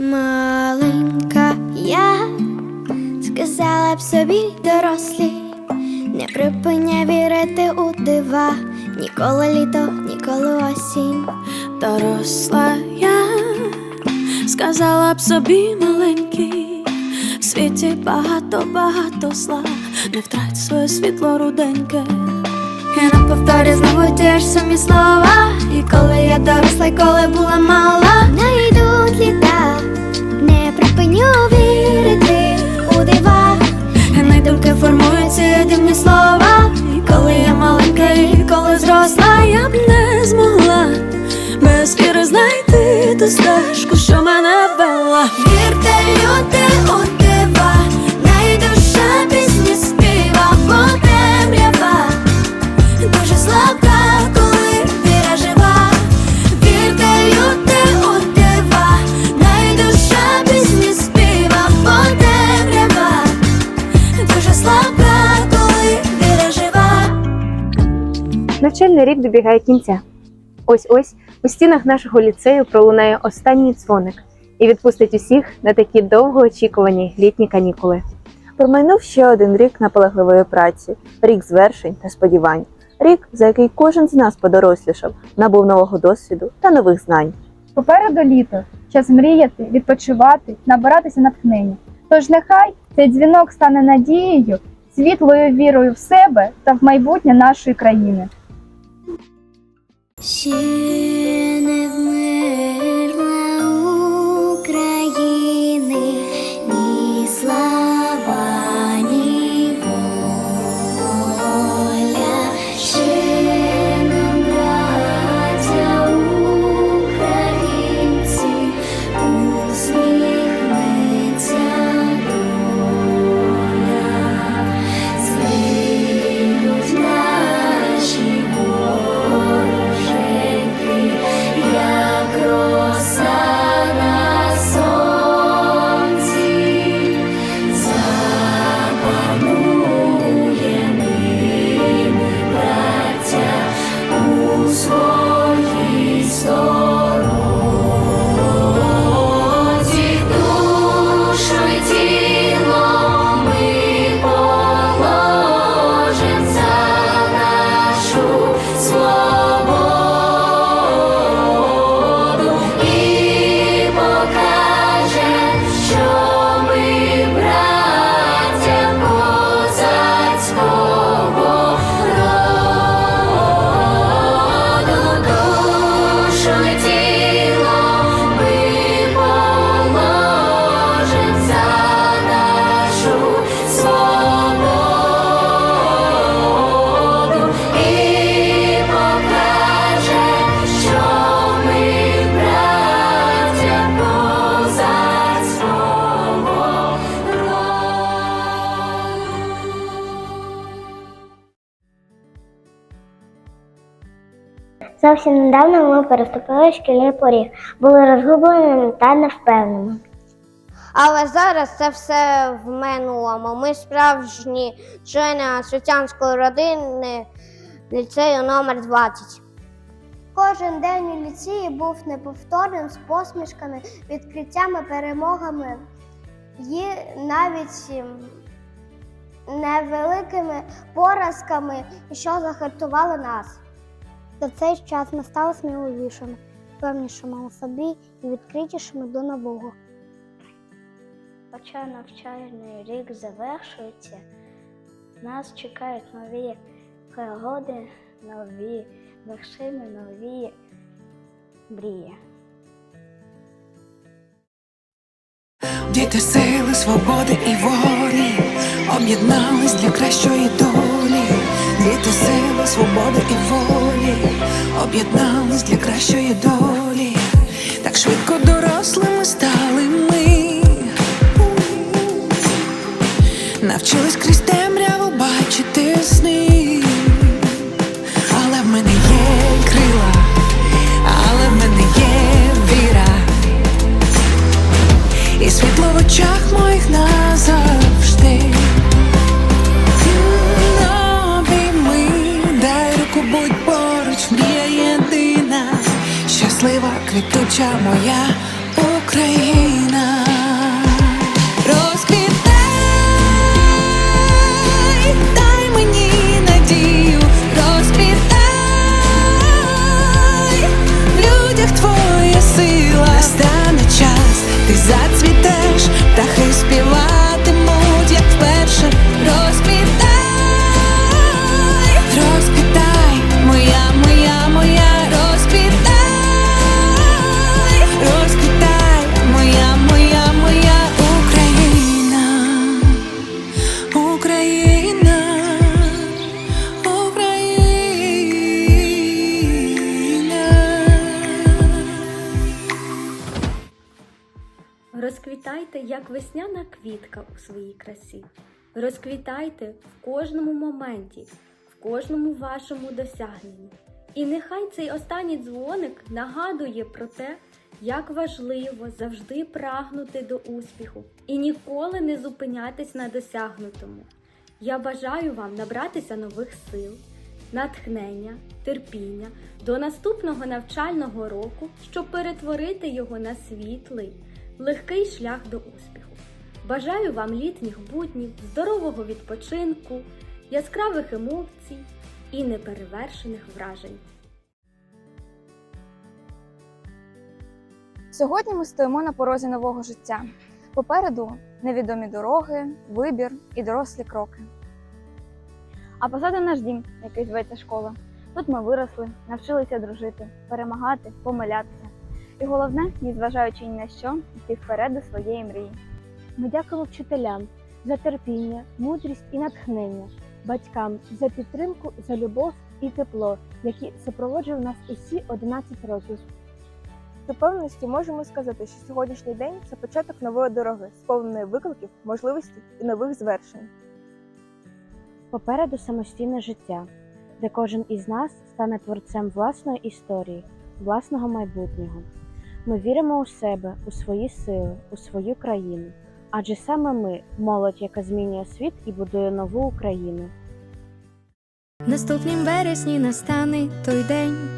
Маленька я сказала б собі дорослі, не припиняй вірити у дива, ніколи літо, ніколи осінь. Доросла я сказала б собі маленький, в світі багато, багато зла, не втрать своє світло руденьке. І на повторі знову ті ж самі слова. І коли я доросла, і коли була мала, не йдуть літа, припиню вірити у дива. Не думки формуються дивні слова. Коли я маленька, і коли зросла, я б не змогла без віри знайти ту стежку, що мене вела. Вірте, люди у Навчальний рік добігає кінця. Ось ось у стінах нашого ліцею пролунає останній дзвоник і відпустить усіх на такі довгоочікувані літні канікули. Промайнув ще один рік наполегливої праці, рік звершень та сподівань, рік, за який кожен з нас подорослішав, набув нового досвіду та нових знань. Попереду літо, час мріяти, відпочивати, набиратися натхнення. Тож нехай цей дзвінок стане надією, світлою вірою в себе та в майбутнє нашої країни. Ще Зовсім недавно ми переступили шкільний поріг, були розгубленими та невпевненими. Але зараз це все в минулому. Ми справжні члени освітянської родини ліцею номер 20. Кожен день у ліцеї був неповторним з посмішками, відкриттями, перемогами і навіть ем, невеликими поразками, що захартували нас. За цей час ми стали сміливішими, певнішими у собі і відкритішими до нового. Хоча навчальний рік завершується, нас чекають нові пригоди, нові вершини, нові мрії. Діти сили, свободи і волі об'єднались для кращої долі. Діти сили, свободи об'єднались для кращої долі. найкраща моя Україна. Розквітай, дай мені надію, розквітай в людях твоя сила, стане час, ти зацвітай. Розквітайте, як весняна квітка у своїй красі. Розквітайте в кожному моменті, в кожному вашому досягненні. І нехай цей останній дзвоник нагадує про те, як важливо завжди прагнути до успіху і ніколи не зупинятись на досягнутому. Я бажаю вам набратися нових сил, натхнення, терпіння до наступного навчального року, щоб перетворити його на світлий, легкий шлях до успіху. Бажаю вам літніх буднів, здорового відпочинку, яскравих емоцій і неперевершених вражень. Сьогодні ми стоїмо на порозі нового життя. Попереду невідомі дороги, вибір і дорослі кроки. А позаду наш дім, який зветься школа. Тут ми виросли, навчилися дружити, перемагати, помилятися. І головне, незважаючи ні на що, йти вперед до своєї мрії. Ми дякуємо вчителям за терпіння, мудрість і натхнення, батькам за підтримку, за любов і тепло, які супроводжували нас усі 11 років. З упевненості можемо сказати, що сьогоднішній день це початок нової дороги, сповненої викликів, можливостей і нових звершень. Попереду самостійне життя, де кожен із нас стане творцем власної історії, власного майбутнього. Ми віримо у себе, у свої сили, у свою країну. Адже саме ми молодь, яка змінює світ і будує нову Україну. Наступнім вересні настане той день.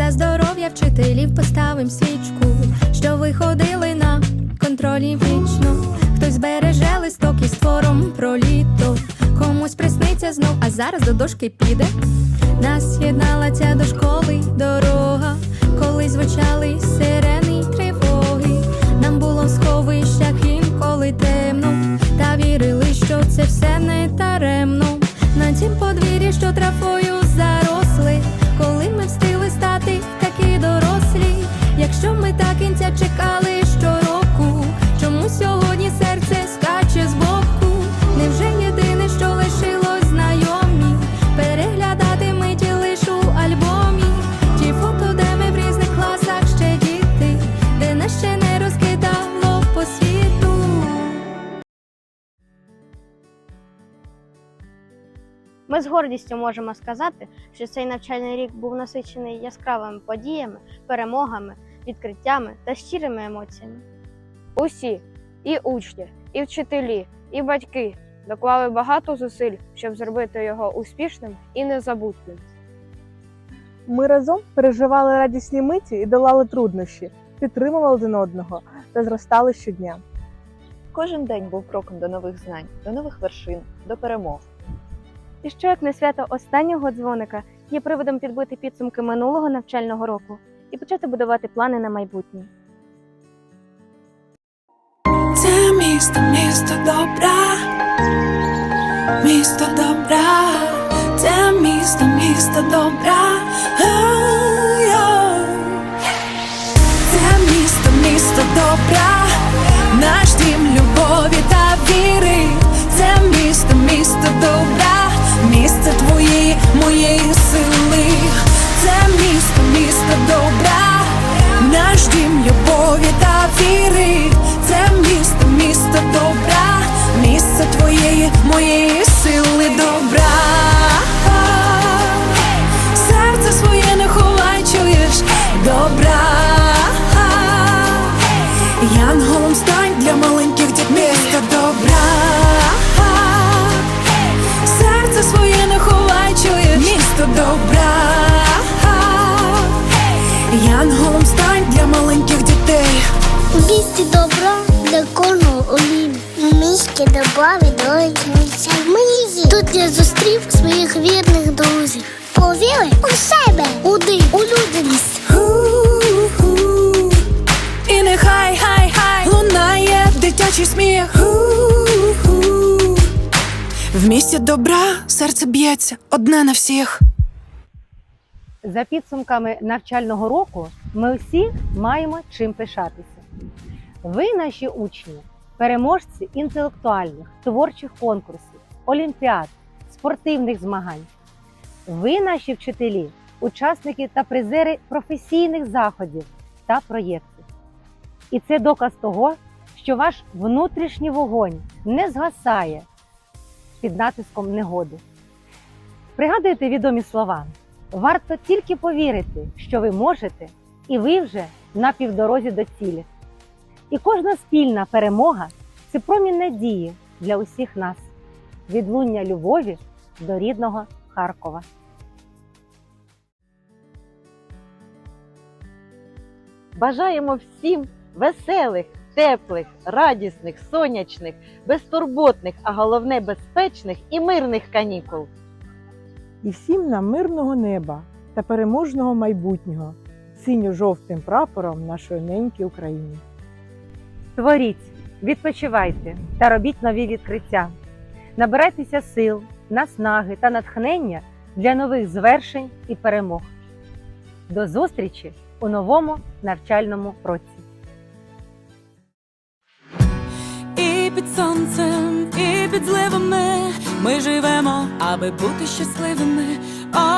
за здоров'я вчителів поставим свічку, що виходили на контролі вічно. Хтось береже листок із твором про літо, комусь присниться знов, а зараз до дошки піде. Нас єднала ця до школи дорога, коли звучали сирени й тривоги. Нам було в сховищах інколи темно, та вірили, що це все не таремно. Ми з гордістю можемо сказати, що цей навчальний рік був насичений яскравими подіями, перемогами, відкриттями та щирими емоціями. Усі і учні, і вчителі, і батьки доклали багато зусиль, щоб зробити його успішним і незабутнім. Ми разом переживали радісні миті і долали труднощі, підтримували один одного та зростали щодня. Кожен день був кроком до нових знань, до нових вершин, до перемог. І що як не свято останнього дзвоника є приводом підбити підсумки минулого навчального року і почати будувати плани на майбутнє. Це місто, місто добра, місто добра, це місто, місто добра. У місті добра відроджується мрії. Тут я зустрів своїх вірних друзів. Повіри у себе, уди, у людяність. І нехай хай хай лунає дитячий сміх. В місті добра серце б'ється одне на всіх. За підсумками навчального року ми всі маємо чим пишатися. Ви, наші учні, переможці інтелектуальних, творчих конкурсів, олімпіад, спортивних змагань. Ви, наші вчителі, учасники та призери професійних заходів та проєктів. І це доказ того, що ваш внутрішній вогонь не згасає під натиском негоди. Пригадуйте відомі слова. Варто тільки повірити, що ви можете, і ви вже на півдорозі до цілі. І кожна спільна перемога це промінь надії для усіх нас, відлуння любові до рідного Харкова. Бажаємо всім веселих, теплих, радісних, сонячних, безтурботних, а головне безпечних і мирних канікул. І всім нам мирного неба та переможного майбутнього синьо-жовтим прапором нашої неньки України. Творіть, відпочивайте та робіть нові відкриття. Набирайтеся сил, наснаги та натхнення для нових звершень і перемог. До зустрічі у новому навчальному році! І під сонцем, і під зливами ми живемо, аби бути щасливими,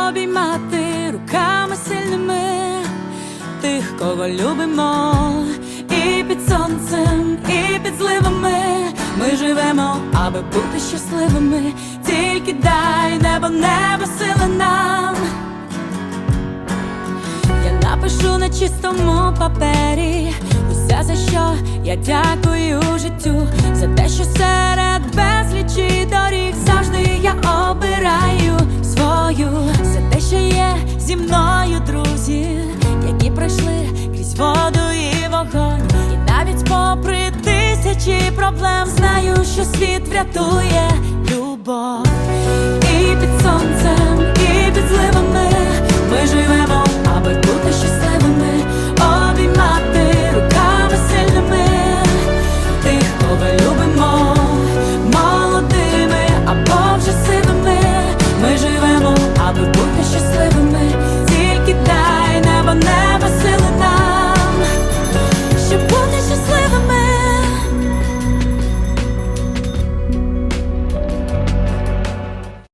обіймати руками сильними тих, кого любимо. І під сонцем, і під зливами ми живемо, аби бути щасливими. Тільки дай небо, небо сили нам. Я напишу на чистому папері усе за що я дякую життю, за те, що серед безлічі доріг завжди я обираю свою, за те, що є зі мною друзі, попри тисячі проблем, знаю, що світ врятує любов і під сонцем, і під зливами ми живемо.